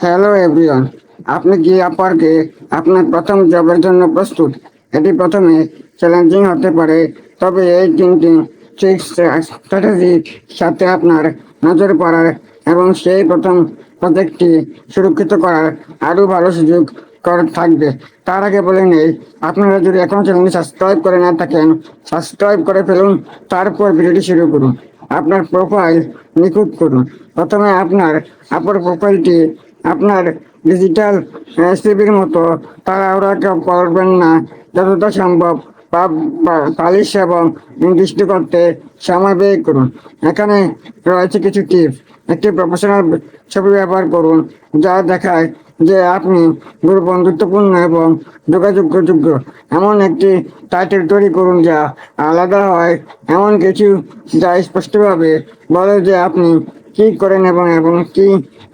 Hello everyone আপনি কি আপারকে আপনার প্রথম জবের জন্য প্রস্তুত? এটি প্রথমে চ্যালেঞ্জিং হতে পারে, তবে এই তিনটি ট্রিক্স স্ট্র্যাটেজির সাথে আপনার নজর পড়ার এবং সেই প্রথম প্রজেক্টটি সুরক্ষিত করার আরও ভালো সুযোগ থাকবে। তার আগে বলে নেই, আপনারা যদি এখন চ্যানেলটি সাবস্ক্রাইব করে না থাকেন সাবস্ক্রাইব করে ফেলুন, তারপর ভিডিওটি শুরু করুন। আপনার প্রোফাইল নিখুঁত করুন। প্রথমে আপনার আপর প্রোফাইলটি আপনার ডিজিটাল সিবির মতো তাড়াহুড়া করবেন না। যতটা সম্ভব পালিশ এবং নির্দিষ্ট করতে সময় ব্যয় করুন। এখানে রয়েছে কিছু টিপস একটি প্রফেশনাল ছবি ব্যবহার করুন, যা দেখায় যে আপনি গুরু বন্ধুত্বপূর্ণ এবং যোগাযোগযোগ্য। এমন একটি টাইটেল তৈরি করুন, যা আলাদা হয়। এমন কিছু যা স্পষ্টভাবে বলে যে আপনি কি করেন এবং এবং কি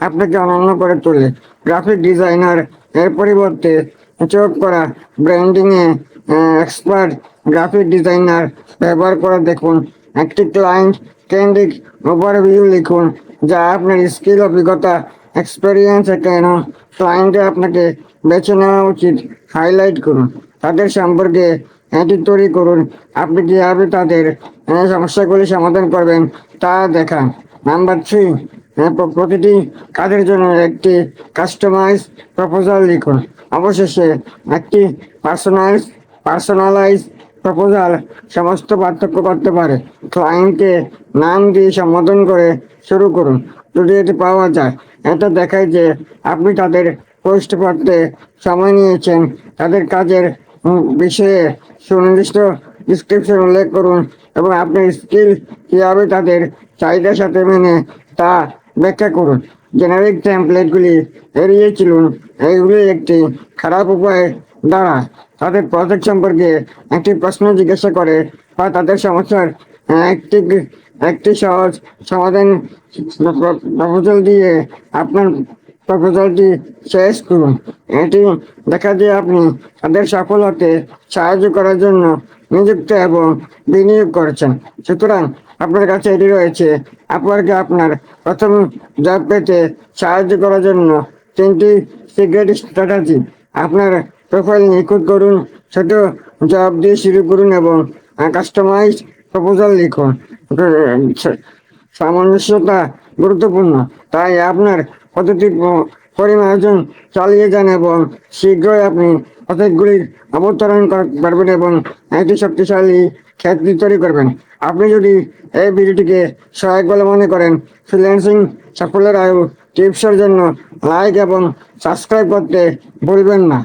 আপনাকে অনন্য করে তোলে। গ্রাফিক ডিজাইনার এর পরিবর্তে চোখ করা ব্র্যান্ডিংয়ে এক্সপার্ট গ্রাফিক ডিজাইনার ব্যবহার করে দেখুন। একটি ক্লায়েন্ট কেন্দ্রিক ওভারভিউ লিখুন, যা আপনার স্কিল অভিজ্ঞতা এক্সপেরিয়েন্স কেন ক্লায়েন্টে আপনাকে বেছে নেওয়া উচিত। হাইলাইট করুন, তাদের সম্পর্কে এটি তৈরি করুন। আপনি কীভাবে তাদের সমস্যাগুলি সমাধান করবেন তা দেখান। নাম্বার থ্রি প্রতিটি কাজের জন্য একটি কাস্টমাইজ প্রপোজাল লিখুন। অবশেষে একটি পার্সোনালাইজ পার্সোনালাইজ প্রপোজাল সমস্ত পার্থক্য করতে পারে। ক্লায়েন্টকে নাম দিয়ে সম্বোধন করে শুরু করুন। যদি এটি পাওয়া যায়, এটা দেখায় যে আপনি তাদের পোস্ট পড়তে সময় নিয়েছেন। তাদের কাজের বিষয়ে সুনির্দিষ্ট ডিসক্রিপশন উল্লেখ করুন। এবং আপনার স্কিল কীভাবে তাদের চাহিদার সাথে মেনে তা ব্যাখ্যা করুন। জেনারিক টেমপ্লেটগুলি এড়িয়ে চলুন। এইগুলি একটি খারাপ উপায় দ্বারা তাদের প্রজেক্ট সম্পর্কে একটি প্রশ্ন জিজ্ঞাসা করে বা তাদের সমস্যার একটি একটি সহজ সমাধান প্রপোজাল দিয়ে আপনার প্রপোজালটি শেষ করুন। এটি দেখা যায় আপনি তাদের সফল হতে সাহায্য করার জন্য নিযুক্ত এবং বিনিয়োগ করেছেন। সুতরাং আপনার কাছে এটি রয়েছে, আপনাকে আপনার প্রথম জব পেতে সাহায্য করার জন্য তিনটি সিক্রেট স্ট্র্যাটাজি আপনার প্রোফাইল নিখুঁত করুন, ছোট জব দিয়ে শুরু করুন এবং কাস্টমাইজ প্রপোজাল লিখুন। সামঞ্জস্যতা গুরুত্বপূর্ণ, তাই আপনার পদ্ধতি পরিমার্জন চালিয়ে যান এবং শীঘ্রই আপনি প্রত্যেকগুলির অবতরণ করবেন এবং একটি শক্তিশালী খ্যাতি তৈরি করবেন। আপনি যদি এই ভিডিওটিকে সহায়ক বলে মনে করেন, ফ্রিল্যান্সিং সাফল্যের আয়ু টিপসের জন্য লাইক এবং সাবস্ক্রাইব করতে ভুলবেন না।